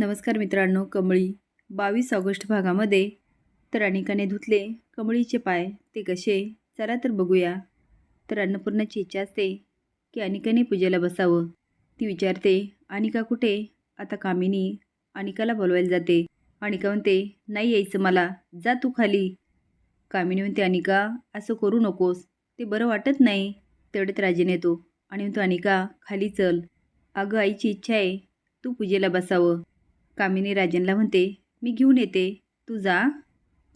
नमस्कार मित्रांनो कमळी बावीस ऑगस्ट भागामध्ये. तर अनिकाने धुतले कमळीचे पाय ते कसे? चला तर बघूया. तर अन्नपूर्णाची इच्छा असते की अनिकाने पूजेला बसावं. ती विचारते अनिका कुठे? आता कामिनी अनिकाला बोलवायला जाते. अनिका म्हणते नाही यायचं मला जा तू खाली. कामिनी म्हणते अनिका असं करू नकोस ते बरं वाटत नाही. तेवढ्यात राजेने येतो आणि म्हणतो अनिका खाली चल. अगं आईची इच्छा आहे तू पूजेला बसावं. कामिनी राजनला म्हणते मी घेऊन येते. तू जा.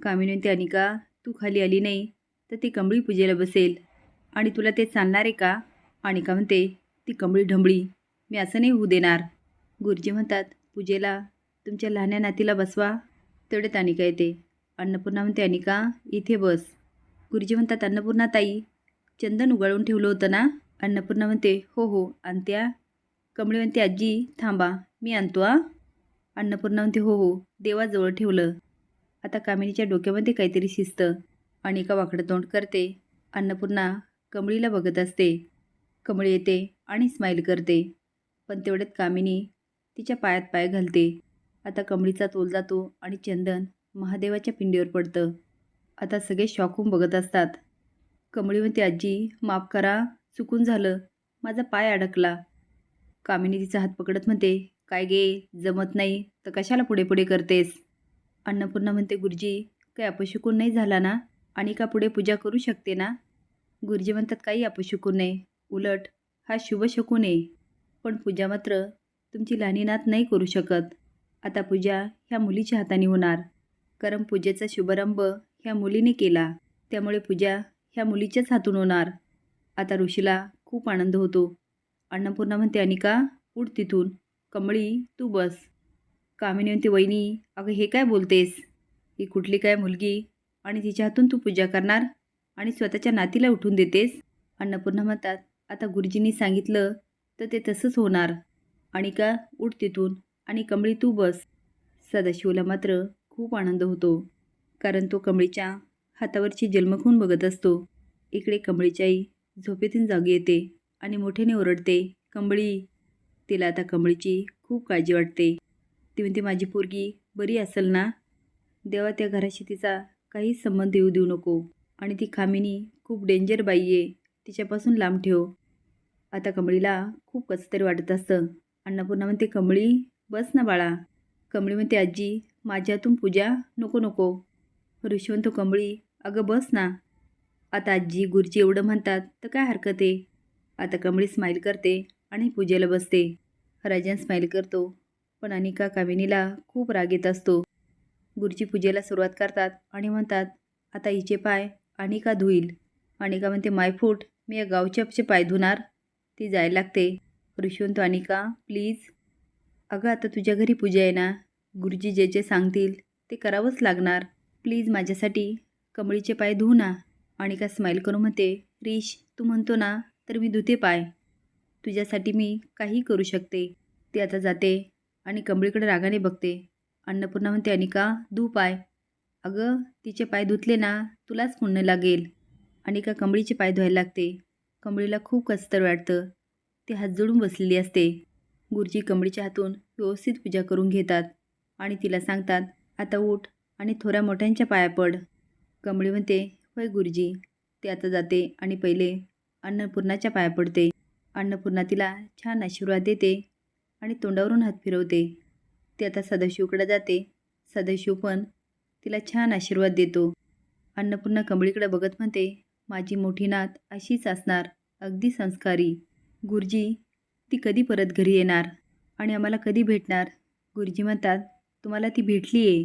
कामिनी म्हणते अनिका तू खाली आली नाही तर ती कमळी पूजेला बसेल. आणि तुला ते चालणार आहे का? अनिका म्हणते ती कमळी ढंबळी. मी असं नाही होऊ देणार. गुरुजी म्हणतात पूजेला तुमच्या लहान्या नातीला बसवा. तेवढ्यात अनिका येते. अन्नपूर्णा म्हणते अनिका इथे बस. गुरुजी म्हणतात अन्नपूर्णा ताई चंदन उगाळून ठेवलं होतं ना? अन्नपूर्णा म्हणते हो हो आणत्या. कमळी म्हणते आजी थांबा मी आणतो आ अन्नपूर्णा म्हणते हो हो देवाजवळ ठेवलं. आता कामिनीच्या डोक्यामध्ये काहीतरी शिस्त अनिका वाकडं तोंड करते. अन्नपूर्णा कमळीला बघत असते. कमळी येते आणि स्माईल करते. पण तेवढ्यात कामिनी तिच्या पायात पाय घालते. आता कमळीचा तोल जातो आणि चंदन महादेवाच्या पिंडीवर पडतं. आता सगळे शॉक होऊन बघत असतात. कमळी म्हणते आजी माफ करा चुकून झालं. माझा पाय अडकला. कामिनी तिचा हात पकडत म्हणते काय गे? जमत नाही. तर कशाला पुढे पुढे करतेस? अन्नपूर्णा म्हणते गुरुजी काही अपशुकून नाही झाला ना? आणि का पुढे पूजा करू शकते ना? गुरुजी म्हणतात काही अपशुकून नाही. उलट हा शुभ शकून आहे. पण पूजा मात्र तुमची लहानीनाथ नाही करू शकत. आता पूजा ह्या मुलीच्या हाताने होणार. कारण पूजेचा शुभारंभ ह्या मुलीने केला. त्यामुळे पूजा ह्या मुलीच्याच हातून होणार. आता ऋषीला खूप आनंद होतो. अन्नपूर्णा म्हणते अनिका उठ तिथून. कमळी तू बस. कामिनी म्हणते वहिनी अगं हे काय बोलतेस? ही कुठली काय मुलगी? आणि तिच्या हातून तू पूजा करणार? आणि स्वतःच्या नातीला उठून देतेस? अन्नपूर्णा म्हणतात आता गुरुजींनी सांगितलं तर ते तसंच होणार. आणि का उठ तिथून. आणि कमळी तू बस. सदाशिवला मात्र खूप आनंद होतो. कारण तो कमळीच्या हातावरची जन्मखून बघत असतो. इकडे कमळीची आई झोपेतून जागी येते आणि मोठ्याने ओरडते कंबळी तिला आता कमळीची खूप काळजी वाटते. ती म्हणते माझी पोरगी बरी असेल ना? देवा त्या घराशी तिचा काहीच संबंध येऊ देऊ नको. आणि ती खामिनी खूप डेंजर बाई आहे. तिच्यापासून लांब ठेव. आता कमळीला खूप कसं तरी वाटत असतं. अन्नपूर्णा म्हणते कमळी बस ना बाळा. कमळी म्हणते आजी माझ्यातून पूजा नको नको. ऋषवंत कमळी अगं बस ना. आता आजी गुरुजी एवढं म्हणतात तर काय हरकत आहे? आता कमळी स्माईल करते आणि पूजेला बसते. राजन स्माईल करतो. पण अनिका कामिनीला खूप राग येत असतो. गुरुजी पूजेला सुरुवात करतात आणि म्हणतात आता हिचे पाय अनिका धुईल. अनिका म्हणते मायफूट मी या गावच्याचे पाय धुणार. ती जायला लागते. ऋषवंत अनिका प्लीज अगं आता तुझ्या घरी पूजा आहे ना? गुरुजी जे जे सांगतील ते करावंच लागणार. प्लीज माझ्यासाठी कमळीचे पाय धुऊ ना. अनिका स्माईल करून म्हणते रिश तू म्हणतो ना तर मी धुते पाय. तुझ्यासाठी मी काही करू शकते. ती आता जाते आणि कंबळीकडे रागाने बघते. अन्नपूर्णा म्हणते अनिका धू पाय. अगं तिचे पाय धुतले ना तुलाच पुण्य लागेल. अनिका कंबळीचे पाय धुवायला लागते. कंबळीला खूप कसतर वाटतं. ती हात जोडून बसलेली असते. गुरुजी कंबळीच्या हातून व्यवस्थित पूजा करून घेतात आणि तिला सांगतात आता उठ आणि थोड्या मोठ्यांच्या पाया पड. कंबळी म्हणते होय गुरुजी. ती आता जाते आणि पहिले अन्नपूर्णाच्या पाया पडते. अन्नपूर्णा तिला छान आशीर्वाद देते आणि तोंडावरून हात फिरवते. ती आता सदाशिवकडे जाते. सदाशिव पण तिला छान आशीर्वाद देतो. अन्नपूर्णा कंबळीकडे बघत म्हणते माझी मोठी नात अशीच असणार अगदी संस्कारी. गुरुजी ती कधी परत घरी येणार आणि आम्हाला कधी भेटणार गुरुजी म्हणतात तुम्हाला ती भेटली आहे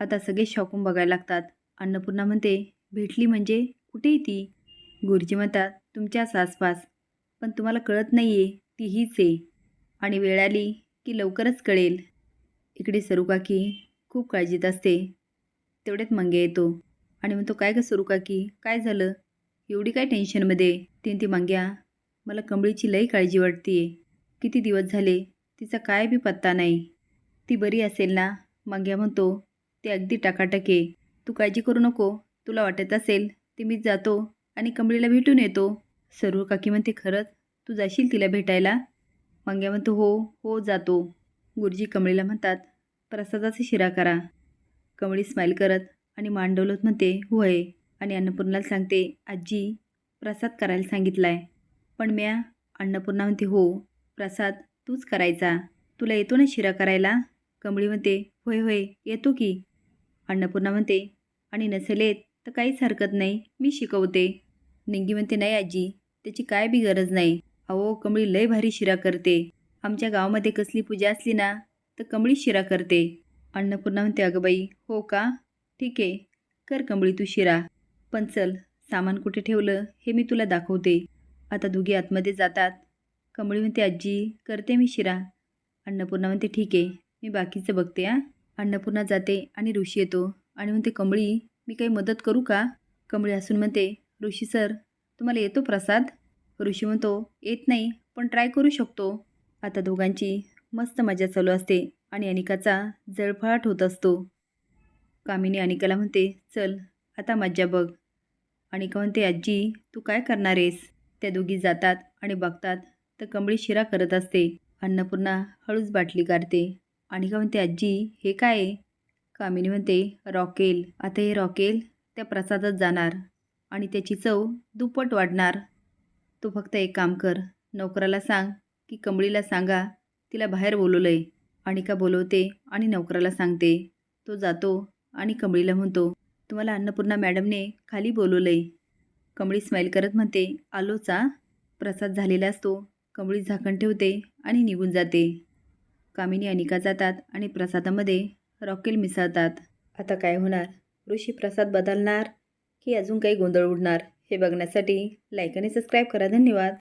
आता सगळे शॉकून बघायला लागतात अन्नपूर्णा म्हणते भेटली म्हणजे कुठे ती गुरुजी म्हणतात तुमच्याच आसपास. पण तुम्हाला कळत नाही आहे ती हीच आहे. आणि वेळ आली की लवकरच कळेल. इकडे सरुकाकी खूप काळजीत असते. तेवढ्यात मंगे येतो. आणि म्हणतो काय का सरुकाकी? काय झालं? एवढी काय टेन्शनमध्ये? तीन ती मंग्या मला कमळीची लई काळजी वाटते किती दिवस झाले? तिचा काय बी पत्ता नाही. ती बरी असेल ना? मंग्या म्हणतो ते अगदी टाकाटके तू काळजी करू नको. तुला वाटत असेल ते मीच जातो आणि कमळीला भेटून येतो. सर्व काकी म्हणते खरंच? तू जाशील तिला भेटायला? मंग्या म्हणतो हो हो जातो. गुरुजी कमळीला म्हणतात प्रसादाचा शिरा करा. कमळी स्माईल करत आणि मान डोलत म्हणते होय. आणि अन्नपूर्णाला सांगते आजी प्रसाद करायला सांगितलाय. पण म्या अन्नपूर्णा म्हणते हो प्रसाद तूच करायचा. तुला येतो ना शिरा करायला? कमळी म्हणते होय होय येतो की. अन्नपूर्णा म्हणते आणि नसेल येत तर काहीच हरकत नाही मी शिकवते. निंगी म्हणते नाही आजी त्याची काय बी गरज नाही. अहो कमळी लय भारी शिरा करते. आमच्या गावामध्ये कसली पूजा असली ना तर कमळी शिरा करते. अन्नपूर्णा म्हणते अगं बाई हो का? ठीक आहे कर कमळी तू शिरा. पण चल सामान कुठे ठेवलं हे मी तुला दाखवते. आता दोघी आतमध्ये जातात. कमळी म्हणते आजी करते मी शिरा. अन्नपूर्णा म्हणते ठीक आहे मी बाकीचं बघते हां. अन्नपूर्णा जाते आणि ऋषी येतो. आणि म्हणते कमळी मी काही मदत करू का? कमळी हसून म्हणते ऋषी सर तुम्हाला येतो प्रसाद? ऋषी म्हणतो येत नाही पण ट्राय करू शकतो. आता दोघांची मस्त मजा चालू असते आणि अनिकाचा जळफळाट होत असतो. कामिनी अनिकाला म्हणते चल आता मज्जा बघ. अनिका म्हणते आजी तू काय करणार आहेस? त्या दोघी जातात आणि बघतात तर कमळी शिरा करत असते. अन्नपूर्णा हळूच बाटली काढते अनिका म्हणते आजी हे काय आहे? कामिनी म्हणते रॉकेल. आता हे रॉकेल त्या प्रसादात जाणार आणि त्याची चव दुप्पट वाढणार. तू फक्त एक काम कर. नोकराला सांग की कमळीला सांगा तिला बाहेर बोलवलंय. अनिका बोलवते आणि नोकराला सांगते. तो जातो आणि कमळीला म्हणतो तुम्हाला अन्नपूर्णा मॅडमने खाली बोलवलंय. कमळी स्माईल करत म्हणते आलोचा प्रसाद झालेला असतो. कमळी झाकण ठेवते आणि निघून जाते. कामिनी अनिका जातात आणि प्रसादामध्ये रॉकेल मिसळतात. आता काय होणार? ऋषी प्रसाद बदलणार की अजून काही गोंधळ उडणार? हे बघण्यासाठी लाईक आणि सबस्क्राईब करा. धन्यवाद.